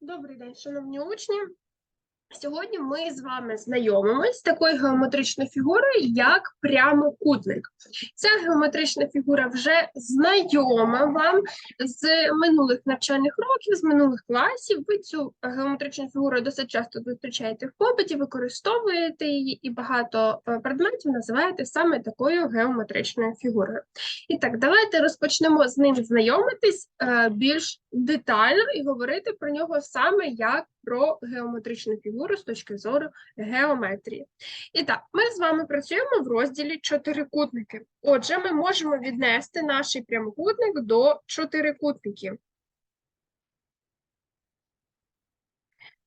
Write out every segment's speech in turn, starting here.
Добрий день, шановні учні. Сьогодні ми з вами знайомимось з такою геометричною фігурою, як прямокутник. Ця геометрична фігура вже знайома вам з минулих навчальних років, з минулих класів. Ви цю геометричну фігуру досить часто зустрічаєте в побуті, використовуєте її, і багато е, предметів називаєте саме такою геометричною фігурою. І так, давайте розпочнемо з ним знайомитись е, більш детально і говорити про нього саме як про геометричну фігуру з точки зору геометрії. І так, ми з вами працюємо в розділі чотирикутники. Отже, ми можемо віднести наш прямокутник до чотирикутників.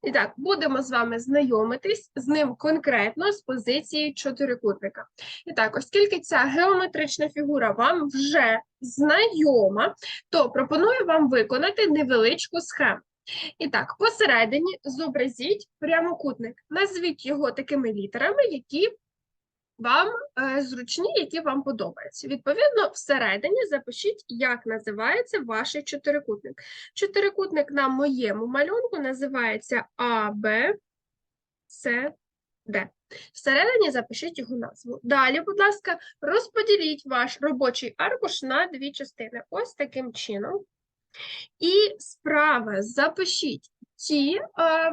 І так, будемо з вами знайомитись з ним конкретно з позиції чотирикутника. І так, оскільки ця геометрична фігура вам вже знайома, то пропоную вам виконати невеличку схему. І так, посередині зобразіть прямокутник. Назвіть його такими літерами, які вам е, зручні, які вам подобаються. Відповідно, всередині запишіть, як називається ваш чотирикутник. Чотирикутник на моєму малюнку називається А, Б, С, Д. Всередині запишіть його назву. Далі, будь ласка, розподіліть ваш робочий аркуш на дві частини. Ось таким чином. І справа запишіть ті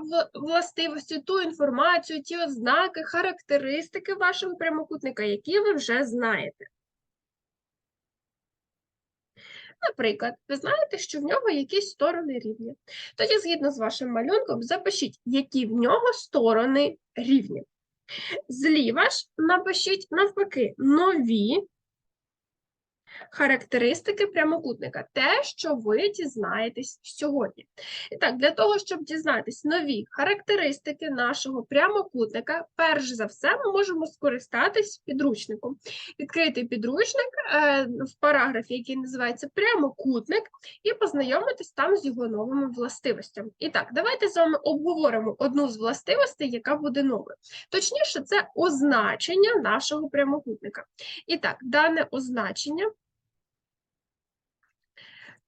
в- властивості, ту інформацію, ті ознаки, характеристики вашого прямокутника, які ви вже знаєте. Наприклад, ви знаєте, що в нього якісь сторони рівні. Тоді, згідно з вашим малюнком, запишіть, які в нього сторони рівні. Зліва ж напишіть навпаки нові характеристики прямокутника, те, що ви дізнаєтесь сьогодні. І так, для того, щоб дізнатись нові характеристики нашого прямокутника, перш за все, ми можемо скористатись підручником. Відкрити підручник е, в параграфі, який називається прямокутник, і познайомитись там з його новими властивостями. І так, давайте з вами обговоримо одну з властивостей, яка буде новою. Точніше, це означення нашого прямокутника. І так, дане означення.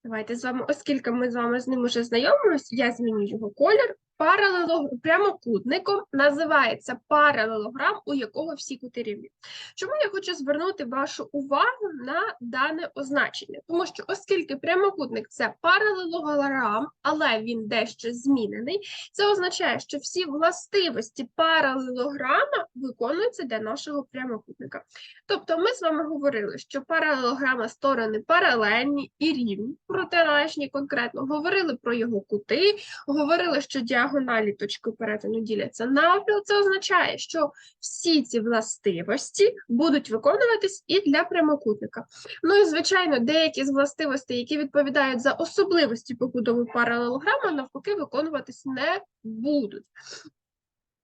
Давайте з вами, оскільки ми з вами з ним уже знайомимось, я зміню його колір. Паралело... Прямокутником називається паралелограм, у якого всі кути рівні. Чому я хочу звернути вашу увагу на дане означення? Тому що, оскільки прямокутник це паралелограм, але він дещо змінений, це означає, що всі властивості паралелограма виконуються для нашого прямокутника. Тобто ми з вами говорили, що паралелограма сторони паралельні і рівні, протилежні конкретно, говорили про його кути, говорили, що діагоналі точки перетину діляться навпіл. Це означає, що всі ці властивості будуть виконуватись і для прямокутника. Ну і, звичайно, деякі з властивостей, які відповідають за особливості побудови паралелограма, навпаки, виконуватись не будуть.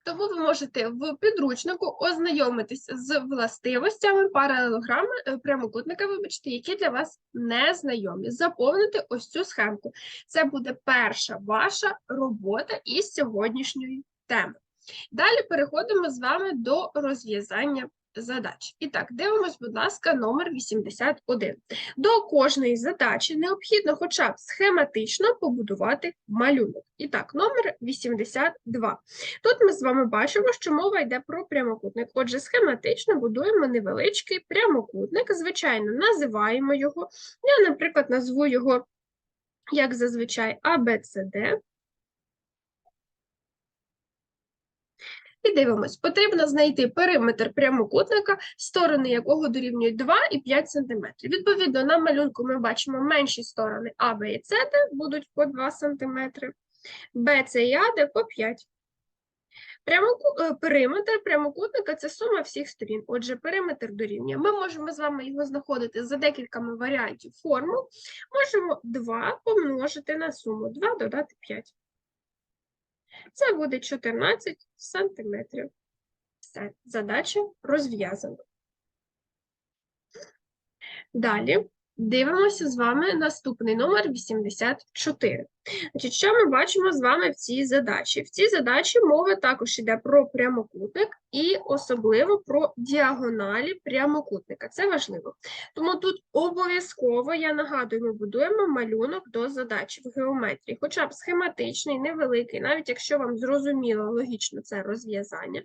Тому ви можете в підручнику ознайомитись з властивостями паралелограми е, прямокутника, вибачте, які для вас не знайомі. Заповнити ось цю схемку. Це буде перша ваша робота із сьогоднішньої теми. Далі переходимо з вами до розв'язання задач. І так, дивимось, будь ласка, номер 81. До кожної задачі необхідно хоча б схематично побудувати малюнок. І так, номер 82. Тут ми з вами бачимо, що мова йде про прямокутник. Отже, схематично будуємо невеличкий прямокутник. Звичайно, називаємо його. Я, наприклад, назву його, як зазвичай, ABCD. І дивимось, потрібно знайти периметр прямокутника, сторони якого дорівнюють 2 і 5 см. Відповідно, на малюнку ми бачимо менші сторони А, Б і С, будуть по 2 см, Б, С і А, де по 5 Прямоку... е, Периметр прямокутника – це сума всіх сторін. Отже, периметр дорівнює. Ми можемо з вами його знаходити за декількома варіантів формул. Можемо 2 помножити на суму 2 додати 5. Це буде 14 сантиметрів. Все, задача розв'язана. Далі дивимося з вами наступний номер 84. Значить, що ми бачимо з вами в цій задачі? В цій задачі мова також йде про прямокутник і особливо про діагоналі прямокутника. Це важливо. Тому тут обов'язково, я нагадую, ми будуємо малюнок до задачі в геометрії, хоча б схематичний, невеликий, навіть якщо вам зрозуміло логічно це розв'язання.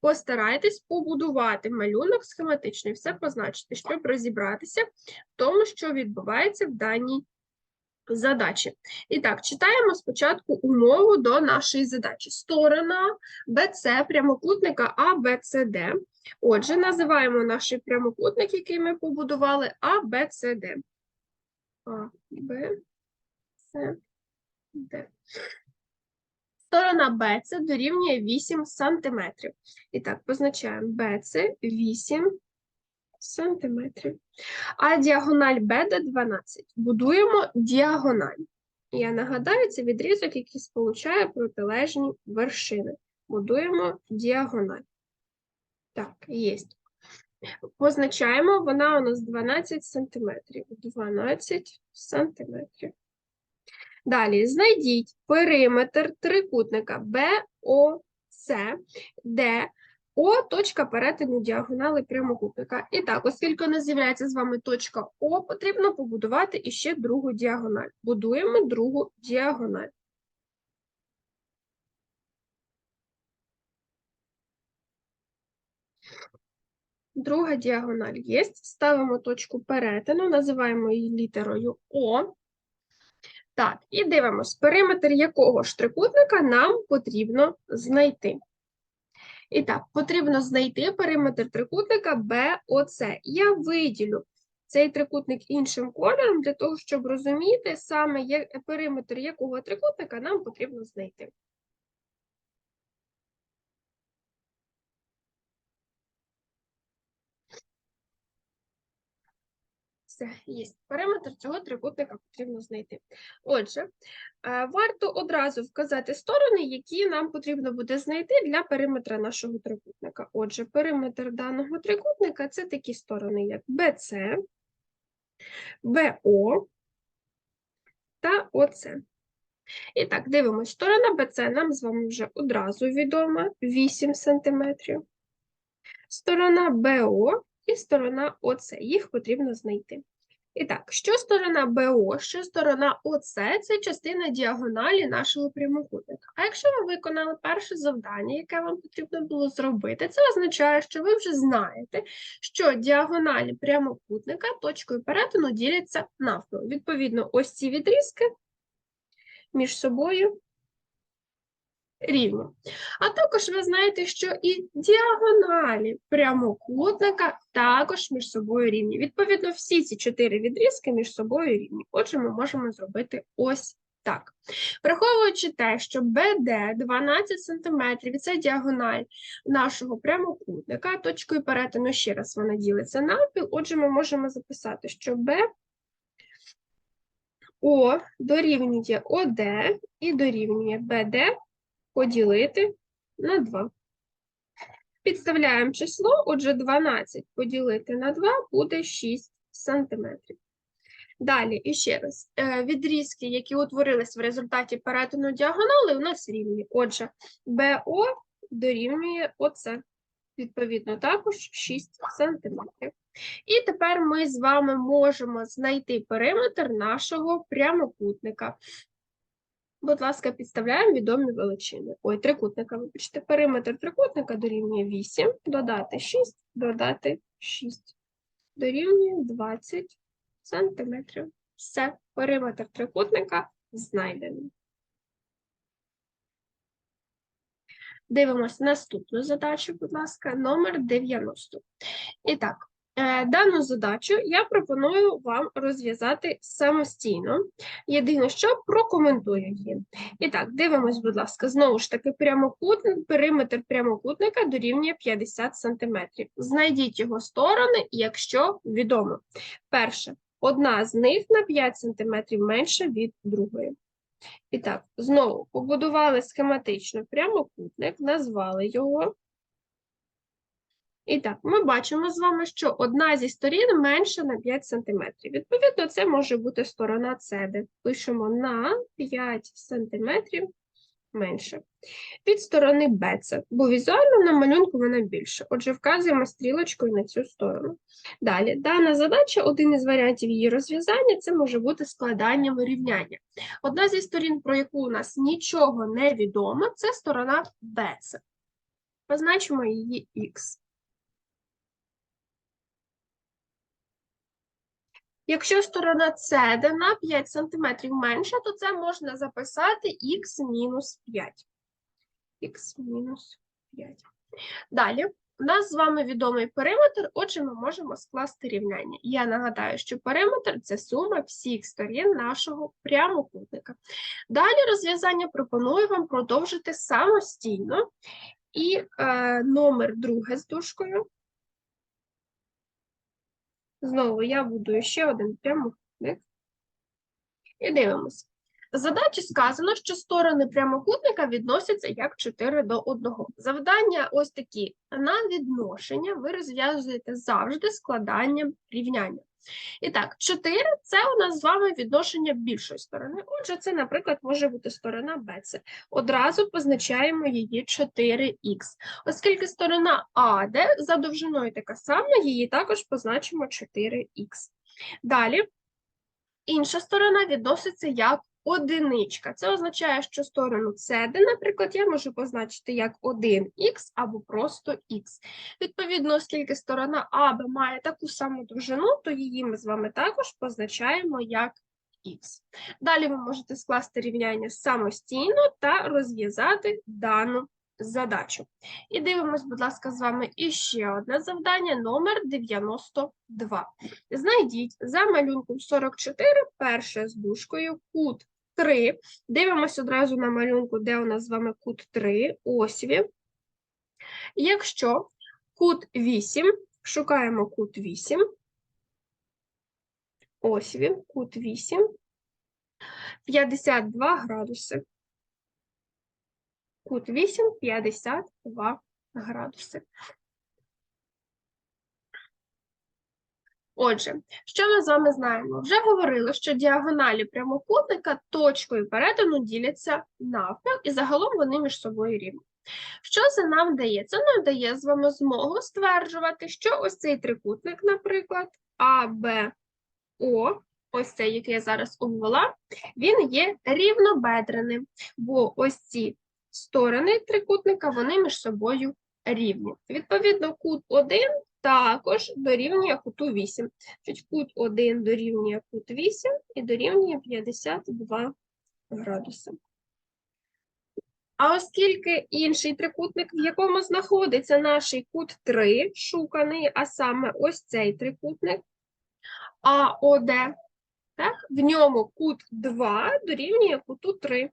Постарайтесь побудувати малюнок схематичний, все позначити, щоб розібратися в тому, що відбувається в даній задачі. І так, читаємо спочатку умову до нашої задачі. Сторона BC прямокутника ABCD. Отже, називаємо наш прямокутник, який ми побудували, ABCD. А, Б, С, Д. Сторона BC дорівнює 8 см. І так, позначаємо BC 8 сантиметрів. А діагональ BD 12. Будуємо діагональ. Я нагадаю, це відрізок, який сполучає протилежні вершини. Будуємо діагональ. Так, є. Позначаємо, вона у нас 12 сантиметрів. 12 сантиметрів. Далі знайдіть периметр трикутника BOC, де о точка перетину діагонали прямокутника. І так, оскільки не з'являється з вами точка О, потрібно побудувати іще другу діагональ. Будуємо другу діагональ. Друга діагональ є. Ставимо точку перетину, називаємо її літерою О. Так, і дивимось, периметр якого ж трикутника нам потрібно знайти. І так, потрібно знайти периметр трикутника BOC. Я виділю цей трикутник іншим кольором для того, щоб розуміти саме периметр якого трикутника нам потрібно знайти. Є. Периметр цього трикутника потрібно знайти. Отже, варто одразу вказати сторони, які нам потрібно буде знайти для периметра нашого трикутника. Отже, периметр даного трикутника це такі сторони, як BC, BO та ОЦ. І так, дивимось, сторона BC нам з вами вже одразу відома 8 см. Сторона BO і сторона ОЦ. Їх потрібно знайти. І так, що сторона БО, що сторона ОЦ це частина діагоналі нашого прямокутника. А якщо ви виконали перше завдання, яке вам потрібно було зробити, це означає, що ви вже знаєте, що діагоналі прямокутника точкою перетину діляться навпіл. Відповідно, ось ці відрізки між собою рівні. А також ви знаєте, що і діагоналі прямокутника також між собою рівні. Відповідно, всі ці чотири відрізки між собою рівні. Отже, ми можемо зробити ось так. Враховуючи те, що BD 12 см, це діагональ нашого прямокутника, точкою перетину ще раз вона ділиться навпіл, отже, ми можемо записати, що B О дорівнює ОД і дорівнює BD поділити на 2. Підставляємо число, отже, 12 поділити на 2 буде 6 сантиметрів. Далі, іще раз, е, відрізки, які утворились в результаті перетину діагонали, у нас рівні. Отже, БО дорівнює ОЦ. Відповідно, також 6 сантиметрів. І тепер ми з вами можемо знайти периметр нашого прямокутника. Будь ласка, підставляємо відомі величини. Ой, трикутника, вибачте, периметр трикутника дорівнює 8, додати 6, додати 6. Дорівнює 20 сантиметрів. Все, периметр трикутника знайдений. Дивимося наступну задачу, будь ласка, номер 90. І так, Дану задачу я пропоную вам розв'язати самостійно. Єдине, що прокоментую її. І так, дивимось, будь ласка, знову ж таки, прямокутник, периметр прямокутника дорівнює 50 см. Знайдіть його сторони, якщо відомо. Перше, одна з них на 5 см менша від другої. І так, знову побудували схематично прямокутник, назвали його І так, ми бачимо з вами, що одна зі сторін менша на 5 см. Відповідно, це може бути сторона CD. Пишемо на 5 см менше. Від сторони BC, бо візуально на малюнку вона більше. Отже, вказуємо стрілочкою на цю сторону. Далі, дана задача, один із варіантів її розв'язання, це може бути складанням рівняння. Одна зі сторін, про яку у нас нічого не відомо, це сторона BC. Позначимо її Х. Якщо сторона CD на 5 см менша, то це можна записати х мінус 5. х мінус 5. Далі, у нас з вами відомий периметр, отже, ми можемо скласти рівняння. Я нагадаю, що периметр – це сума всіх сторін нашого прямокутника. Далі розв'язання пропоную вам продовжити самостійно. І е, номер друге з дужкою Знову я будую ще один прямокутник. І дивимося. Задачі сказано, що сторони прямокутника відносяться як 4 до 1. Завдання ось такі. На відношення ви розв'язуєте завжди складанням рівняння. І так, 4 – це у нас з вами відношення більшої сторони. Отже, це, наприклад, може бути сторона BC. Одразу позначаємо її 4х. Оскільки сторона АД за довжиною така сама, її також позначимо 4х. Далі, інша сторона відноситься як одиничка. Це означає, що сторону CD, наприклад, я можу позначити як 1х або просто х. Відповідно, оскільки сторона АБ має таку саму довжину, то її ми з вами також позначаємо як х. Далі ви можете скласти рівняння самостійно та розв'язати дану задачу. І дивимось, будь ласка, з вами іще одне завдання, номер 92. Знайдіть за малюнком 44, перше з дужкою, кут 3. Дивимось одразу на малюнку, де у нас з вами кут 3, ось він. Якщо кут 8, шукаємо кут 8, ось він, кут 8, 52 градуси. Кут 8, 52 градуси. Отже, що ми з вами знаємо? Вже говорили, що діагоналі прямокутника точкою перетину діляться навпіл, і загалом вони між собою рівні. Що це нам дає? Це нам дає з вами змогу стверджувати, що ось цей трикутник, наприклад, АБО, ось цей, який я зараз обвела, він є рівнобедреним, бо ось ці сторони трикутника, вони між собою рівні. Відповідно, кут 1 також дорівнює куту 8. Тобто кут 1 дорівнює кут 8 і дорівнює 52 градуси. А оскільки інший трикутник, в якому знаходиться наш кут 3, шуканий, а саме ось цей трикутник, АОД, так, в ньому кут 2 дорівнює куту 3.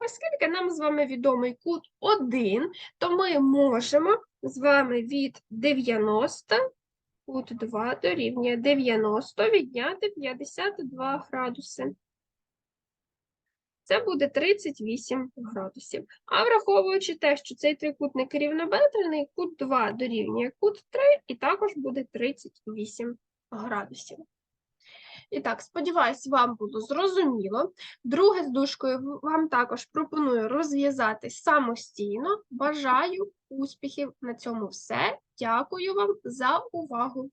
Оскільки нам з вами відомий кут 1, то ми можемо з вами від 90 кут 2 дорівнює 90 відняти 52 градуси. Це буде 38 градусів. А враховуючи те, що цей трикутник рівнобедрений, кут 2 дорівнює кут 3 і також буде 38 градусів. І так, сподіваюсь, вам було зрозуміло. Друге з дужкою вам також пропоную розв'язати самостійно. Бажаю успіхів на цьому все. Дякую вам за увагу.